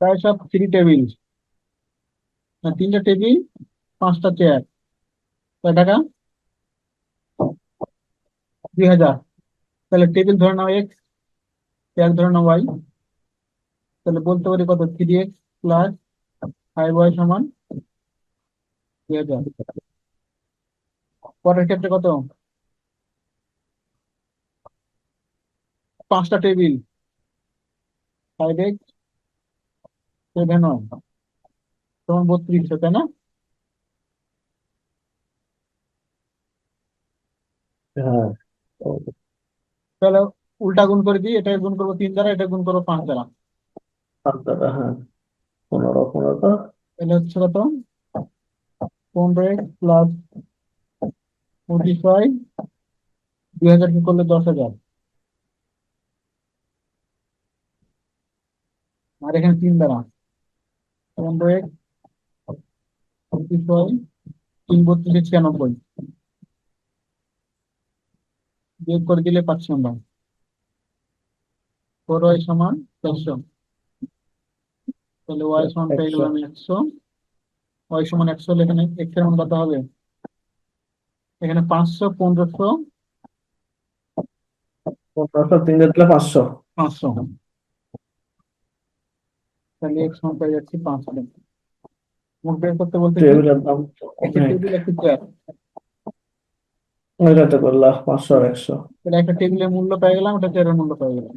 প্রায় সব three table তিনটা টেবিল পাঁচটা চেয়ার কয় টাকা? দুই হাজার। তাহলে টেবিল ধরে নাও এক্স চেয়ার ধরে নাও ওয়াই তাহলে বলতে পারি কত? Three X plus five Y সমান দুই হাজার। পরের ক্ষেত্রে কত? পাঁচটা table five X seven Y তোমার বত্রিশশো তাই না? হ্যাঁ। তাহলে উল্টা গুণ করে দিই এটা গুণ করব তিন দ্বারা এটা গুণ করব পাঁচ দ্বারা। পাঁচ হ্যাঁ। পনেরো পনেরো তাহলে হচ্ছে কত? পনেরো প্লাস পঁচিশ ওয়াই দুই হাজার কি করলে দশ হাজার? আর এখানে তিন দ্বারা। পঁচিশ ওয়াই তিন বত্রিশে ছিয়ানব্বই। বিয়োগ করে দিলে পাচ্ছি আমরা ফোর ওয়াই সমান চারশো তাহলে ওয়াই সমান পেয়ে গেলাম একশো। ওয়াই সমান একশো হলে এখানে এক্সের মান কত হবে? এখানে পাঁচশো পনেরোশো। পনেরোশো তিন পাঁচশো। পাঁচশো। তাহলে এক সমান পেয়ে যাচ্ছি পাঁচশো মুখ বের করতে বলতে কি? টেবিলের দাম একটা টেবিল একটা চেয়ার ওইটাতে পাঁচশো আর একশো। তাহলে একটা টেবিলের মূল্য পেয়ে গেলাম একটা চেয়ারের মূল্য পেয়ে গেলাম।